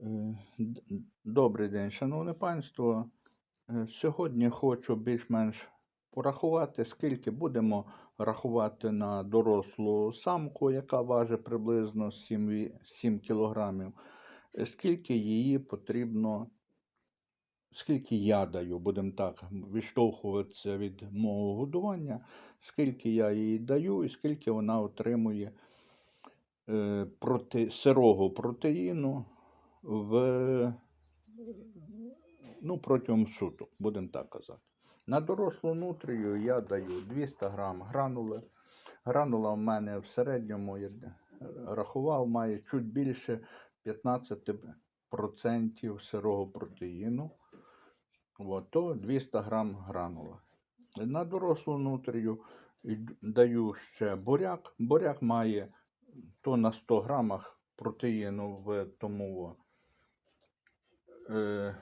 Е, Добрий день, шановне панство. Е, Сьогодні хочу більш-менш порахувати, скільки будемо рахувати на дорослу самку, яка важить приблизно 7 7 кілограмів. Е, Скільки її потрібно, скільки я даю, будемо так, відштовхуватися від мого годування, скільки я їй даю і скільки вона отримує проти, сирого протеїну в, ну, протягом суток, будемо так казати. На дорослу нутрію я даю 200 грам гранули. Гранула в мене в середньому, я рахував, має чуть більше 15% сирого протеїну. От, то 200 грам гранула. На дорослу нутрію даю ще буряк. Буряк має то на 100 грамах протеїну в тому е,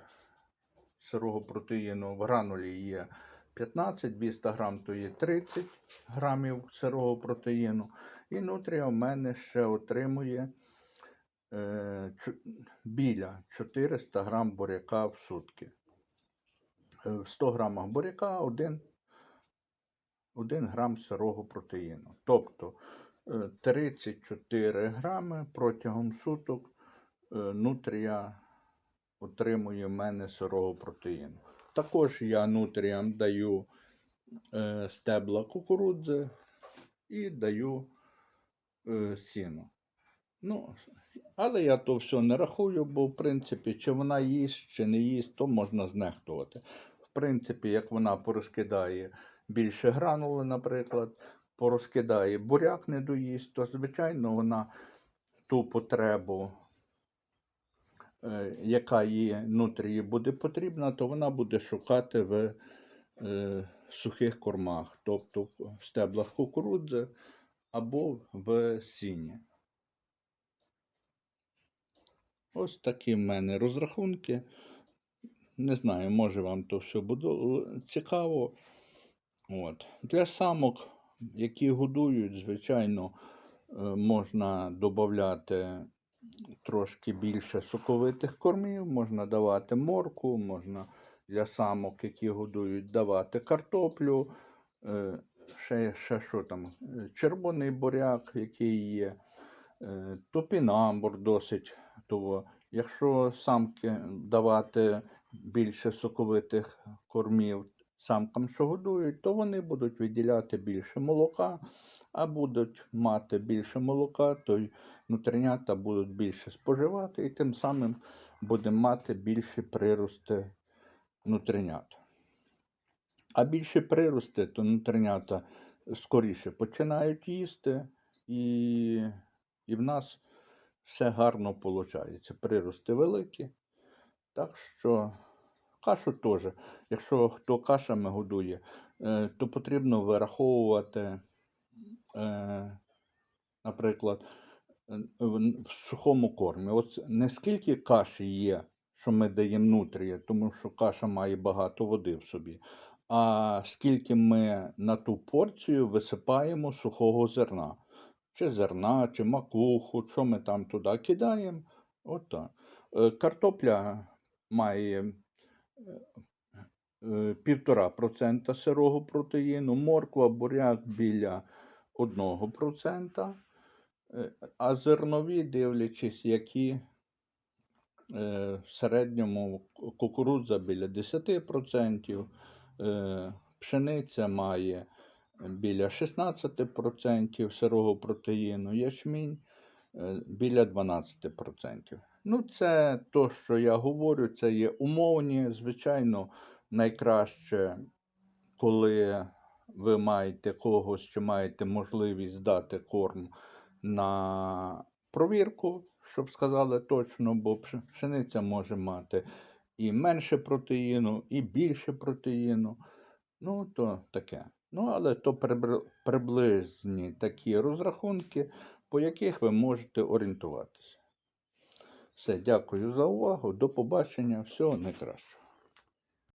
сирого протеїну в гранулі є 15, 200 грам то є 30 грамів сирого протеїну. І нутрія в мене ще отримує е, біля 400 грам буряка в сутки. Е, В 100 грамах буряка 1, 1 грам сирого протеїну. Тобто е, 34 грами протягом суток е, нутрія отримує в мене сирого протеїну. Також я нутріям даю е, стебла кукурудзи і даю е, сіно. Ну, але я то все не рахую, бо в принципі, чи вона їсть, чи не їсть, то можна знехтувати. В принципі, як вона порозкидає більше гранули, наприклад, порозкидає буряк не доїсть, то звичайно вона ту потребу, яка їй нутрії буде потрібна, то вона буде шукати в е, сухих кормах, тобто в стеблах кукурудзи або в сіні. Ось такі в мене розрахунки. Не знаю, може вам то все буде е, цікаво. От. Для самок, які годують, звичайно, е, можна додати трошки більше соковитих кормів, можна давати морку, можна для самок, які годують, давати картоплю, е, ще, ще що там, е, червоний буряк, який є, е, топінамбур досить. Того. Якщо самки давати більше соковитих кормів самкам, що годують, то вони будуть виділяти більше молока, а будуть мати більше молока, то й будуть більше споживати, і тим самим будемо мати більші прирости нутринят. А більше прирости, то нутринята скоріше починають їсти, і, і в нас все гарно виходить. Прирости великі. Так що кашу теж. Якщо хто кашами годує, е, то потрібно вираховувати, наприклад, е, в сухому кормі. От не скільки каші є, що ми даємо нутрія, тому що каша має багато води в собі, а скільки ми на ту порцію висипаємо сухого зерна. Чи зерна, чи макуху, що ми там туди кидаємо. От так. Е, Картопля має е, півтора процента сирого протеїну, морква, буряк біля 1%, е, а зернові, дивлячись, які е, в середньому кукурудза біля 10%, е, пшениця має біля 16% сирого протеїну, ячмінь біля 12%. Ну, це то, що я говорю, це є умовні. Звичайно, найкраще, коли ви маєте когось, чи маєте можливість дати корм на провірку, щоб сказали точно, бо пшениця може мати і менше протеїну, і більше протеїну. Ну, то таке. Ну, але то приблизні такі розрахунки, по яких ви можете орієнтуватися. Все, дякую за увагу. До побачення. Всього найкращого.